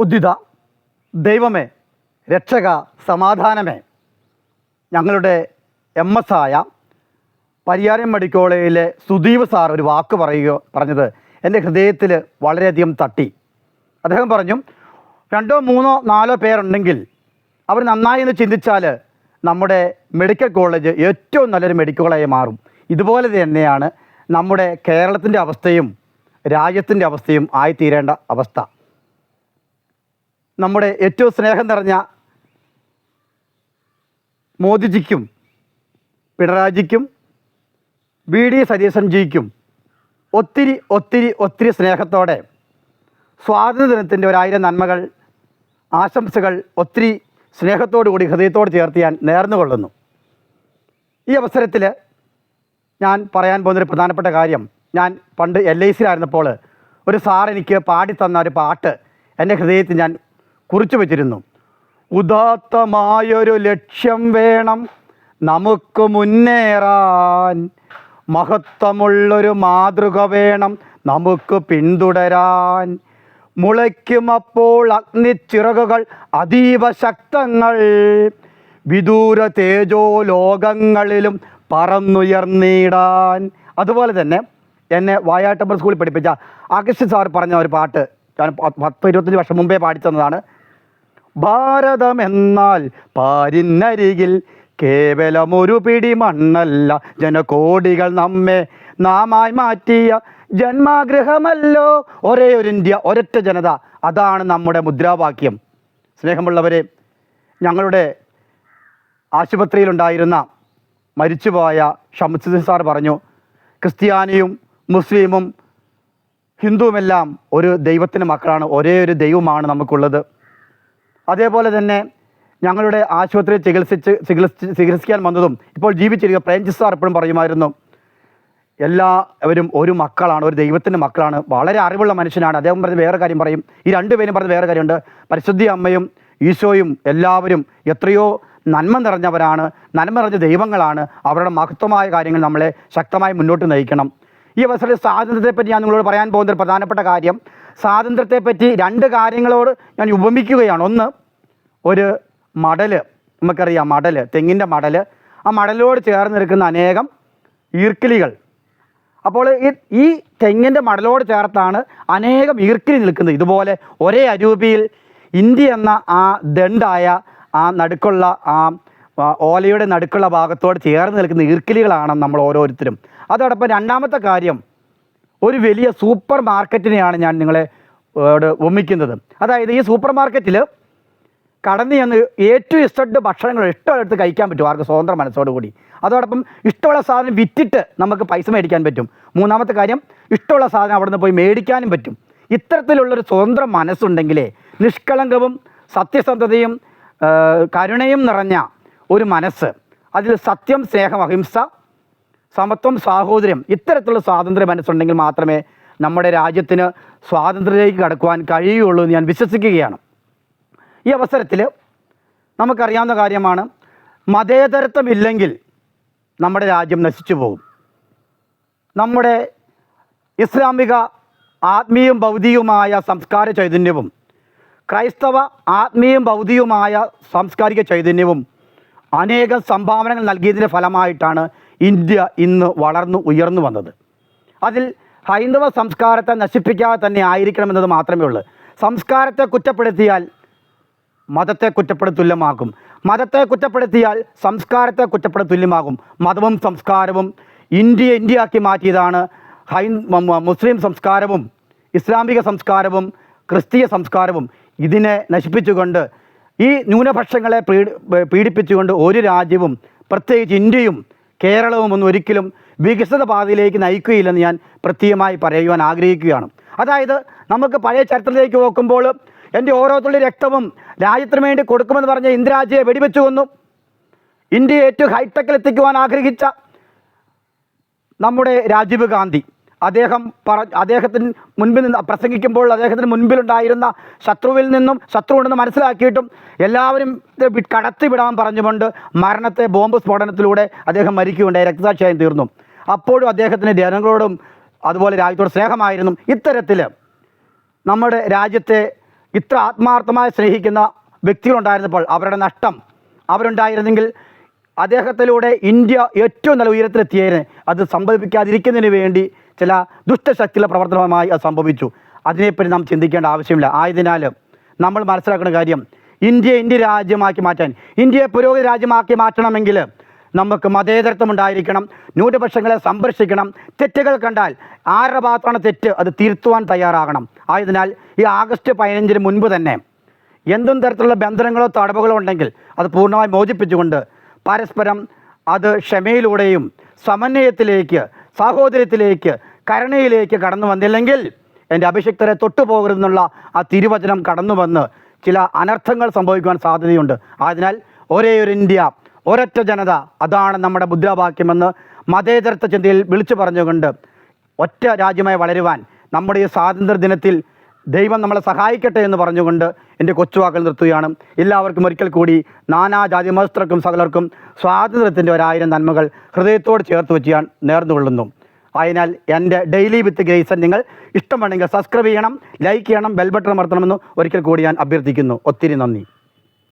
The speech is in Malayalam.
ഉദ്ധിത ദൈവമേ രക്ഷക സമാധാനമേ. ഞങ്ങളുടെ എം എസ് ആയ പരിയാരം മെഡിക്കോളേജിലെ സുദീപ് സാർ ഒരു വാക്ക് പറയുക പറഞ്ഞത് എന്റെ ഹൃദയത്തിൽ വളരെയധികം തട്ടി. അദ്ദേഹം പറഞ്ഞു രണ്ടോ മൂന്നോ നാലോ പേരുണ്ടെങ്കിൽ അവർ നന്നായി എന്ന് ചിന്തിച്ചാൽ നമ്മുടെ മെഡിക്കൽ കോളേജ് ഏറ്റവും നല്ലൊരു മെഡിക്കൽ കോളേജായി മാറും. ഇതുപോലെ തന്നെയാണ് നമ്മുടെ കേരളത്തിന്റെ അവസ്ഥയും രാജ്യത്തിന്റെ അവസ്ഥയും ആയിത്തീരേണ്ട അവസ്ഥ. നമ്മുടെ ഏറ്റവും സ്നേഹം നിറഞ്ഞ മോദിജിക്കും പിണറായിജിക്കും ബി ഡി സതീശൻജിക്കും ഒത്തിരി ഒത്തിരി ഒത്തിരി സ്നേഹത്തോടെ സ്വാതന്ത്ര്യദിനത്തിന്റെ ഒരായിരം നന്മകൾ ആശംസകൾ ഒത്തിരി സ്നേഹത്തോടു കൂടി ഹൃദയത്തോട് ചേർത്ത് ഞാൻ നേർന്നു കൊള്ളുന്നു. ഈ അവസരത്തിൽ ഞാൻ പറയാൻ പോകുന്നൊരു പ്രധാനപ്പെട്ട കാര്യം ഞാൻ പണ്ട് എൽ ഐ സിയിലായിരുന്നപ്പോൾ ഒരു സാർ എനിക്ക് പാടിത്തന്ന ഒരു പാട്ട് എന്റെ ഹൃദയത്തിൽ ഞാൻ കുറിച്ചു വച്ചിരുന്നു. ഉദാത്തമായൊരു ലക്ഷ്യം വേണം നമുക്ക് മുന്നേറാൻ. മഹത്വമുള്ളൊരു മാതൃക വേണം നമുക്ക് പിന്തുടരാൻ. മുളയ്ക്കുമപ്പോൾ അഗ്നിച്ചിറകുകൾ അതീവ ശക്തങ്ങൾ. വിദൂര തേജോ ലോകങ്ങളിലും പറന്നുയർന്നിടാൻ. അതുപോലെ തന്നെ എന്നെ വായാട്ടമ്പർ സ്കൂളിൽ പഠിപ്പിച്ച അഗസ്റ്റ് സാർ പറഞ്ഞ ഒരു പാട്ട് ഞാൻ പത്ത് ഇരുപത്തഞ്ച് വർഷം മുമ്പേ പാടിത്തന്നതാണ് ഭാരതം എന്നാൽ പാരിനരികിൽ കേവലം ഒരു പിടി മണ്ണല്ല. ജനകോടികൾ നമ്മെ നാമായി മാറ്റിയ ജന്മാഗ്രഹമല്ലോ. ഒരേ ഒരു ഇന്ത്യ ഒരൊറ്റ ജനത. അതാണ് നമ്മുടെ മുദ്രാവാക്യം. സ്നേഹമുള്ളവരെ ഞങ്ങളുടെ ആശുപത്രിയിലുണ്ടായിരുന്ന മരിച്ചുപോയ ഷംസുദ്ദീൻ സാർ പറഞ്ഞു ക്രിസ്ത്യാനിയും മുസ്ലിമും ഹിന്ദുവുമെല്ലാം ഒരു ദൈവത്തിന്റെ മക്കളാണ്. ഒരേ ഒരു ദൈവമാണ് നമുക്കുള്ളത്. അതേപോലെ തന്നെ ഞങ്ങളുടെ ആശുപത്രിയിൽ ചികിത്സിച്ച് ചികിത്സിച്ച് ചികിത്സിക്കാൻ വന്നതും ഇപ്പോൾ ജീവിച്ചിരിക്കുക പ്രേംജി സാർ എപ്പോഴും പറയുമായിരുന്നു എല്ലാവരും ഒരു മക്കളാണ് ഒരു ദൈവത്തിന്റെ മക്കളാണ് വളരെ അറിവുള്ള മനുഷ്യനാണ്. അദ്ദേഹം പറഞ്ഞ് വേറെ കാര്യം പറയും. ഈ രണ്ടുപേരും പറഞ്ഞ് വേറെ കാര്യമുണ്ട്. പരിശുദ്ധി അമ്മയും ഈശോയും എല്ലാവരും എത്രയോ നന്മ നിറഞ്ഞവരാണ് നന്മ നിറഞ്ഞ ദൈവങ്ങളാണ്. അവരുടെ മഹത്വമായ കാര്യങ്ങൾ നമ്മളെ ശക്തമായി മുന്നോട്ട് നയിക്കണം. ഈ അവസരത്തിൽ സ്വാതന്ത്ര്യത്തെപ്പറ്റി ഞാൻ നിങ്ങളോട് പറയാൻ പോകുന്ന ഒരു പ്രധാനപ്പെട്ട കാര്യം സ്വാതന്ത്ര്യത്തെപ്പറ്റി രണ്ട് കാര്യങ്ങളോട് ഞാൻ ഉപമിക്കുകയാണ്. ഒന്ന് ഒരു മടൽ നമുക്കറിയാം മടൽ തെങ്ങിന്റെ മടൽ ആ മടലോട് ചേർന്ന് നിൽക്കുന്ന അനേകം ഈർക്കിലികൾ അപ്പോൾ ഈ തെങ്ങിന്റെ മടലോട് ചേർത്താണ് അനേകം ഈർക്കിലി നിൽക്കുന്നത്. ഇതുപോലെ ഒരേ അരൂപിയിൽ ഇന്ത്യ എന്ന ആ ദണ്ടായ ആ നടുക്കുള്ള ആ ഓലയുടെ നടുക്കുള്ള ഭാഗത്തോട് ചേർന്ന് നിൽക്കുന്ന ഈർക്കിലികളാണ് നമ്മൾ ഓരോരുത്തരും. അതോടൊപ്പം രണ്ടാമത്തെ കാര്യം ഒരു വലിയ സൂപ്പർ മാർക്കറ്റിനെയാണ് ഞാൻ നിങ്ങളെ ഒമ്മിക്കുന്നത് അതായത് ഈ സൂപ്പർ മാർക്കറ്റിൽ കടന്നു ചെന്ന് ഏറ്റവും ഇഷ്ടപ്പെട്ട ഭക്ഷണങ്ങൾ ഇഷ്ടമുള്ളടുത്ത് കഴിക്കാൻ പറ്റും ആർക്ക് സ്വതന്ത്ര മനസ്സോടുകൂടി അതോടൊപ്പം ഇഷ്ടമുള്ള സാധനം വിറ്റിട്ട് നമുക്ക് പൈസ മേടിക്കാൻ പറ്റും. മൂന്നാമത്തെ കാര്യം ഇഷ്ടമുള്ള സാധനം അവിടെ നിന്ന് പോയി മേടിക്കാനും പറ്റും. ഇത്തരത്തിലുള്ളൊരു സ്വതന്ത്ര മനസ്സുണ്ടെങ്കിലേ നിഷ്കളങ്കവും സത്യസന്ധതയും കരുണയും നിറഞ്ഞ ഒരു മനസ്സ് അതിൽ സത്യം സ്നേഹം അഹിംസ സമത്വം സാഹോദര്യം ഇത്തരത്തിലുള്ള സ്വാതന്ത്ര്യ മനസ്സുണ്ടെങ്കിൽ മാത്രമേ നമ്മുടെ രാജ്യത്തിന് സ്വാതന്ത്ര്യത്തിലേക്ക് കടക്കുവാൻ കഴിയുകയുള്ളൂ എന്ന് ഞാൻ വിശ്വസിക്കുകയാണ്. ഈ അവസരത്തിൽ നമുക്കറിയാവുന്ന കാര്യമാണ് മതേതരത്വം ഇല്ലെങ്കിൽ നമ്മുടെ രാജ്യം നശിച്ചു പോകും. നമ്മുടെ ഇസ്ലാമിക ആത്മീയവും ഭൗതികവുമായ സംസ്കാര ചൈതന്യവും ക്രൈസ്തവ ആത്മീയവും ഭൗതികവുമായ സാംസ്കാരിക ചൈതന്യവും അനേകം സംഭാവനകൾ നൽകിയതിന്റെ ഫലമായിട്ടാണ് ഇന്ത്യ ഇന്ന് വളർന്നു ഉയർന്നു വന്നത്. അതിൽ ഹൈന്ദവ സംസ്കാരത്തെ നശിപ്പിക്കാതെ തന്നെ ആയിരിക്കണമെന്നത് മാത്രമേ ഉള്ളൂ. സംസ്കാരത്തെ കുറ്റപ്പെടുത്തിയാൽ മതത്തെ കുറ്റപ്പെടുത്തുല്യമാകും മതത്തെ കുറ്റപ്പെടുത്തിയാൽ സംസ്കാരത്തെ കുറ്റപ്പെടുത്തുല്യമാകും മതവും സംസ്കാരവും ഇന്ത്യയെ ഇന്ത്യയാക്കി മാറ്റിയതാണ് ഹൈ മുസ്ലിം സംസ്കാരവും ഇസ്ലാമിക സംസ്കാരവും ക്രിസ്തീയ സംസ്കാരവും. ഇതിനെ നശിപ്പിച്ചുകൊണ്ട് ഈ ന്യൂനപക്ഷങ്ങളെ പീഡി പീഡിപ്പിച്ചുകൊണ്ട് ഒരു രാജ്യവും പ്രത്യേകിച്ച് ഇന്ത്യയും കേരളവും ഒന്നും ഒരിക്കലും വികസിത പാതയിലേക്ക് നയിക്കുകയില്ലെന്ന് ഞാൻ പ്രത്യേകമായി പറയുവാൻ ആഗ്രഹിക്കുകയാണ്. അതായത് നമുക്ക് പഴയ ചരിത്രത്തിലേക്ക് നോക്കുമ്പോൾ എന്റെ ഓരോ തുള്ളി രക്തവും രാജ്യത്തിന് വേണ്ടി കൊടുക്കുമെന്ന് പറഞ്ഞ ഇന്ദിരാജിയെ വെടിവെച്ചു കൊന്നു. ഇന്ത്യയെ ഏറ്റവും ഹൈടെക്കിൽ എത്തിക്കുവാൻ ആഗ്രഹിച്ച നമ്മുടെ രാജീവ് ഗാന്ധി. അദ്ദേഹം പറ അദ്ദേഹത്തിന് മുൻപിൽ നിന്ന് പ്രസംഗിക്കുമ്പോൾ അദ്ദേഹത്തിന് മുൻപിലുണ്ടായിരുന്ന ശത്രുവിൽ നിന്നും ശത്രു ഉണ്ടെന്ന് മനസ്സിലാക്കിയിട്ടും എല്ലാവരും കടത്തിവിടാൻ പറഞ്ഞുകൊണ്ട് മരണത്തെ ബോംബ് സ്ഫോടനത്തിലൂടെ അദ്ദേഹം മരിക്കുകയുണ്ടായി. രക്തസാക്ഷിയായി തീർന്നു. അപ്പോഴും അദ്ദേഹത്തിന് ജനങ്ങളോടും അതുപോലെ രാജ്യത്തോട് സ്നേഹമായിരുന്നു. ഇത്തരത്തിൽ നമ്മുടെ രാജ്യത്തെ ഇത്ര ആത്മാർത്ഥമായി സ്നേഹിക്കുന്ന വ്യക്തികളുണ്ടായിരുന്നപ്പോൾ അവരുടെ നഷ്ടം അവരുണ്ടായിരുന്നെങ്കിൽ അദ്ദേഹത്തിലൂടെ ഇന്ത്യ ഏറ്റവും നല്ല ഉയരത്തിലെത്തിയതിന് അത് സംഭവിക്കാതിരിക്കുന്നതിന് വേണ്ടി ചില ദുഷ്ടശക്തിയുടെ പ്രവർത്തനമായി അത് സംഭവിച്ചു. അതിനെപ്പറ്റി നാം ചിന്തിക്കേണ്ട ആവശ്യമില്ല. ആയതിനാൽ നമ്മൾ മനസ്സിലാക്കുന്ന കാര്യം ഇന്ത്യ ഇന്ത്യ രാജ്യമാക്കി മാറ്റാൻ ഇന്ത്യയെ പുരോഗതി രാജ്യമാക്കി മാറ്റണമെങ്കിൽ നമുക്ക് മതേതരത്വം ഉണ്ടായിരിക്കണം ന്യൂനപക്ഷങ്ങളെ സംരക്ഷിക്കണം. തെറ്റുകൾ കണ്ടാൽ ആരുടെ ഭാഗത്താണ് തെറ്റ്? അത് തിരുത്തുവാൻ തയ്യാറാകണം. ആയതിനാൽ ഈ ആഗസ്റ്റ് പതിനഞ്ചിന് മുൻപ് തന്നെ എന്തും തരത്തിലുള്ള ബന്ധനങ്ങളോ തടവുകളോ ഉണ്ടെങ്കിൽ അത് പൂർണമായി മോചിപ്പിച്ചുകൊണ്ട് പരസ്പരം അത് ക്ഷമയിലൂടെയും സമന്വയത്തിലേക്ക് സാഹോദര്യത്തിലേക്ക് കരുണയിലേക്ക് കടന്നു വന്നില്ലെങ്കിൽ എന്റെ അഭിഷിക്തരെ തൊട്ടുപോകരുതെന്നുള്ള ആ തിരുവചനം കടന്നു വന്ന് ചില അനർത്ഥങ്ങൾ സംഭവിക്കുവാൻ സാധ്യതയുണ്ട്. ആയതിനാൽ ഒരേ ഒരു ഇന്ത്യ ഒരൊറ്റ ജനത. അതാണ് നമ്മുടെ മുദ്രാവാക്യമെന്ന് മതേതരത്വ ചിന്തയിൽ വിളിച്ചു പറഞ്ഞുകൊണ്ട് ഒറ്റ രാജ്യമായി വളരുവാൻ നമ്മുടെ ഈ സ്വാതന്ത്ര്യ ദിനത്തിൽ ദൈവം നമ്മളെ സഹായിക്കട്ടെ എന്ന് പറഞ്ഞുകൊണ്ട് എന്റെ കൊച്ചുവാക്കൾ നിർത്തുകയാണ്. എല്ലാവർക്കും ഒരിക്കൽ കൂടി നാനാജാതി മതസ്ഥർക്കും സകലർക്കും സ്വാതന്ത്ര്യത്തിന്റെ ഒരായിരം നന്മകൾ ഹൃദയത്തോട് ചേർത്ത് വെച്ച് ഞാൻ നേർന്നുകൊള്ളുന്നു അതിനാൽ എന്റെ ഡെയിലി വിത്ത് ഗ്രേസൻ നിങ്ങൾ ഇഷ്ടമുണ്ടെങ്കിൽ സബ്സ്ക്രൈബ് ചെയ്യണം ലൈക്ക് ചെയ്യണം ബെൽ ബട്ടൺ അമർത്തണമെന്ന് ഒരിക്കൽ കൂടി ഞാൻ അഭ്യർത്ഥിക്കുന്നു. ഒത്തിരി നന്ദി.